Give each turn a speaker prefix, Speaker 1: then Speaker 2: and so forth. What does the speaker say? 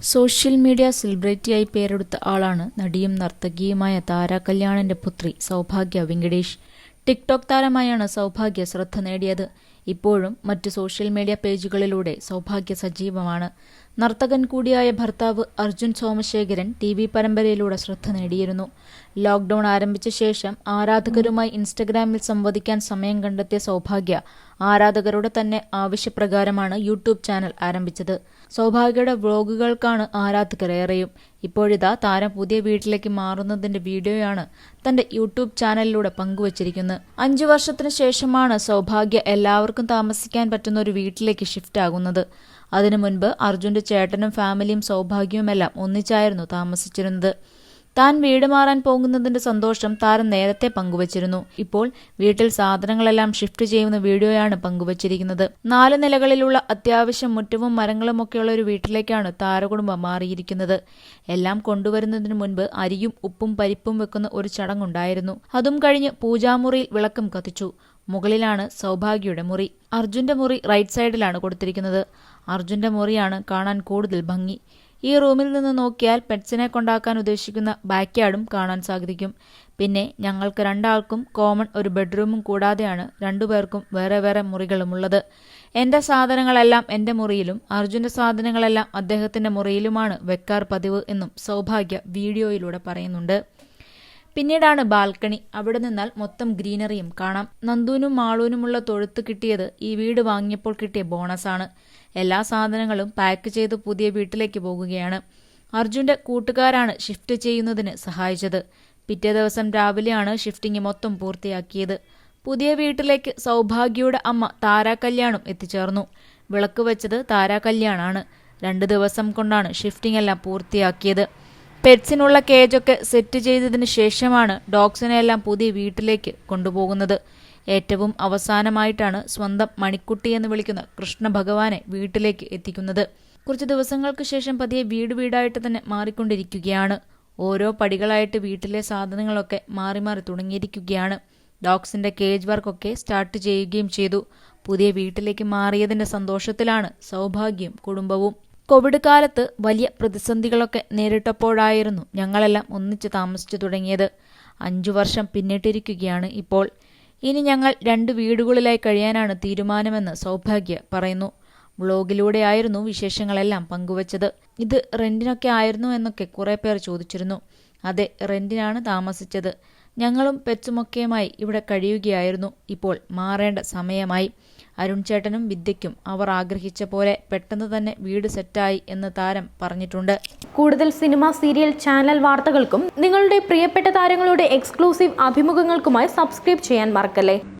Speaker 1: Social media സെലിബ്രിറ്റിയായി പേരെടുത്ത ആളാണ് നടിയും നർത്തകിയുമായ താര കല്യാണന്റെ പുത്രി സൗഭാഗ്യ വെങ്കടേഷ്. ടിക്ടോക്ക് താരമായാണ് സൗഭാഗ്യ ശ്രദ്ധ നേടിയത്. ഇപ്പോഴും മറ്റ് സോഷ്യൽ മീഡിയ പേജുകളിലൂടെ സൗഭാഗ്യ സജീവമാണ്. നർത്തകൻ കൂടിയായ ഭർത്താവ് അർജുൻ സോമശേഖരൻ ടി വി പരമ്പരയിലൂടെ ശ്രദ്ധ നേടിയിരുന്നു. ലോക്ക്ഡൌൺ ആരംഭിച്ച ശേഷം ആരാധകരുമായി ഇൻസ്റ്റഗ്രാമിൽ സംവദിക്കാൻ സമയം കണ്ടെത്തിയ സൗഭാഗ്യ ആരാധകരുടെ തന്നെ ആവശ്യപ്രകാരമാണ് യൂട്യൂബ് ചാനൽ ആരംഭിച്ചത്. സൗഭാഗ്യയുടെ വ്ളോഗുകൾക്കാണ് ആരാധകരേറെയും ഇപ്പോഴിതാ താരം പുതിയ വീട്ടിലേക്ക് മാറുന്നതിന്റെ വീഡിയോയാണ് തന്റെ യൂട്യൂബ് ചാനലിലൂടെ പങ്കുവച്ചിരിക്കുന്നത്. അഞ്ചു വർഷത്തിനു ശേഷമാണ് സൗഭാഗ്യ എല്ലാവർക്കും താമസിക്കാൻ പറ്റുന്ന ഒരു വീട്ടിലേക്ക് ഷിഫ്റ്റ് ആകുന്നത്. അതിനു മുൻപ് അർജുന്റെ ചേട്ടനും ഫാമിലിയും സൗഭാഗ്യവുമെല്ലാം ഒന്നിച്ചായിരുന്നു താമസിച്ചിരുന്നത്. താൻ വീട് മാറാൻ പോകുന്നതിന്റെ സന്തോഷം താരം നേരത്തെ പങ്കുവച്ചിരുന്നു. ഇപ്പോൾ വീട്ടിൽ സാധനങ്ങളെല്ലാം ഷിഫ്റ്റ് ചെയ്യുന്ന വീഡിയോയാണ് പങ്കുവച്ചിരിക്കുന്നത്. നാല് നിലകളിലുള്ള അത്യാവശ്യം മുറ്റവും മരങ്ങളുമൊക്കെയുള്ള ഒരു വീട്ടിലേക്കാണ് താരകുടുംബം മാറിയിരിക്കുന്നത്. എല്ലാം കൊണ്ടുവരുന്നതിന് മുൻപ് അരിയും ഉപ്പും പരിപ്പും വെക്കുന്ന ഒരു ചടങ്ങുണ്ടായിരുന്നു. അതും കഴിഞ്ഞ് പൂജാമുറിയിൽ വിളക്കും കത്തിച്ചു. മുകളിലാണ് സൗഭാഗ്യയുടെ മുറി. അർജുന്റെ മുറി റൈറ്റ് സൈഡിലാണ് കൊടുത്തിരിക്കുന്നത്. അർജുന്റെ മുറിയാണ് കാണാൻ കൂടുതൽ ഭംഗി. ഈ റൂമിൽ നിന്ന് നോക്കിയാൽ പെറ്റ്സിനെ കൊണ്ടാക്കാൻ ഉദ്ദേശിക്കുന്ന ബാക്ക്യാർഡും കാണാൻ സാധിക്കും. പിന്നെ ഞങ്ങൾക്ക് രണ്ടാൾക്കും കോമൺ ഒരു ബെഡ്റൂമും കൂടാതെയാണ് രണ്ടുപേർക്കും വേറെ വേറെ മുറികളുമുള്ളത് എന്റെ സാധനങ്ങളെല്ലാം എന്റെ മുറിയിലും അർജുന്റെ സാധനങ്ങളെല്ലാം അദ്ദേഹത്തിന്റെ മുറിയിലുമാണ് വെക്കാർ പതിവ് എന്നും സൗഭാഗ്യ വീഡിയോയിലൂടെ പറയുന്നുണ്ട്. പിന്നീടാണ് ബാൽക്കണി. അവിടെ നിന്നാൽ മൊത്തം ഗ്രീനറിയും കാണാം. നന്ദുവിനും മാളൂനുമുള്ള തൊഴുത്ത് കിട്ടിയത് ഈ വീട് വാങ്ങിയപ്പോൾ കിട്ടിയ ബോണസാണ്. എല്ലാ സാധനങ്ങളും പാക്ക് ചെയ്ത് പുതിയ വീട്ടിലേക്ക് പോകുകയാണ്. അർജുന്റെ കൂട്ടുകാരാണ് ഷിഫ്റ്റ് ചെയ്യുന്നതിന് സഹായിച്ചത്. പിറ്റേ ദിവസം രാവിലെയാണ് ഷിഫ്റ്റിംഗ് മൊത്തം പൂർത്തിയാക്കിയത്. പുതിയ വീട്ടിലേക്ക് സൗഭാഗ്യയുടെ അമ്മ താരാ കല്യാണും എത്തിച്ചേർന്നു. വിളക്ക് വെച്ചത് താരാ കല്യാണാണ് രണ്ട് ദിവസം കൊണ്ടാണ് ഷിഫ്റ്റിംഗ് എല്ലാം പൂർത്തിയാക്കിയത്. പെറ്റ്സിനുള്ള കേജൊക്കെ സെറ്റ് ചെയ്തതിന് ശേഷമാണ് ഡോഗ്സിനെയെല്ലാം പുതിയ വീട്ടിലേക്ക് കൊണ്ടുപോകുന്നത്. ഏറ്റവും അവസാനമായിട്ടാണ് സ്വന്തം മണിക്കുട്ടി എന്ന് വിളിക്കുന്ന കൃഷ്ണ ഭഗവാനെ വീട്ടിലേക്ക് എത്തിക്കുന്നത്. കുറച്ച് ദിവസങ്ങൾക്ക് ശേഷം പതിയെ വീട് വീടായിട്ട് തന്നെ മാറിക്കൊണ്ടിരിക്കുകയാണ്. ഓരോ പടികളായിട്ട് വീട്ടിലെ സാധനങ്ങളൊക്കെ മാറി മാറി തുടങ്ങിയിരിക്കുകയാണ്. ഡോഗ്സിന്റെ കേജ് വർക്കൊക്കെ സ്റ്റാർട്ട് ചെയ്യുകയും ചെയ്തു. പുതിയ വീട്ടിലേക്ക് മാറിയതിന്റെ സന്തോഷത്തിലാണ് സൗഭാഗ്യം കുടുംബവും. കോവിഡ് കാലത്ത് വലിയ പ്രതിസന്ധികളൊക്കെ നേരിട്ടപ്പോഴായിരുന്നു ഞങ്ങളെല്ലാം ഒന്നിച്ച് താമസിച്ചു തുടങ്ങിയത്. അഞ്ചു വർഷം പിന്നിട്ടിരിക്കുകയാണ് ഇപ്പോൾ. ഇനി ഞങ്ങൾ രണ്ട് വീടുകളിലായി കഴിയാനാണ് തീരുമാനമെന്ന് സൗഭാഗ്യ പറയുന്നു. വ്ളോഗിലൂടെയായിരുന്നു വിശേഷങ്ങളെല്ലാം പങ്കുവച്ചത്. ഇത് റെന്റിനൊക്കെ ആയിരുന്നു എന്നൊക്കെ കുറെ പേർ ചോദിച്ചിരുന്നു. അതെ റെന്റിനാണ് താമസിച്ചത്. ഞങ്ങളും പെച്ചുമൊക്കെയുമായി ഇവിടെ കഴിയുകയായിരുന്നു. ഇപ്പോൾ മാറേണ്ട സമയമായി. അരുൺ ചേട്ടനും വിദ്യയ്ക്കും അവർ ആഗ്രഹിച്ച പോലെ പെട്ടെന്ന് തന്നെ വീട് സെറ്റായി എന്ന് താരം പറഞ്ഞിട്ടുണ്ട്.
Speaker 2: കൂടുതൽ സിനിമ സീരിയൽ ചാനൽ വാർത്തകൾക്കും നിങ്ങളുടെ പ്രിയപ്പെട്ട താരങ്ങളുടെ എക്സ്ക്ലൂസീവ് അഭിമുഖങ്ങൾക്കുമായി സബ്സ്ക്രൈബ് ചെയ്യാൻ മറക്കല്ലേ?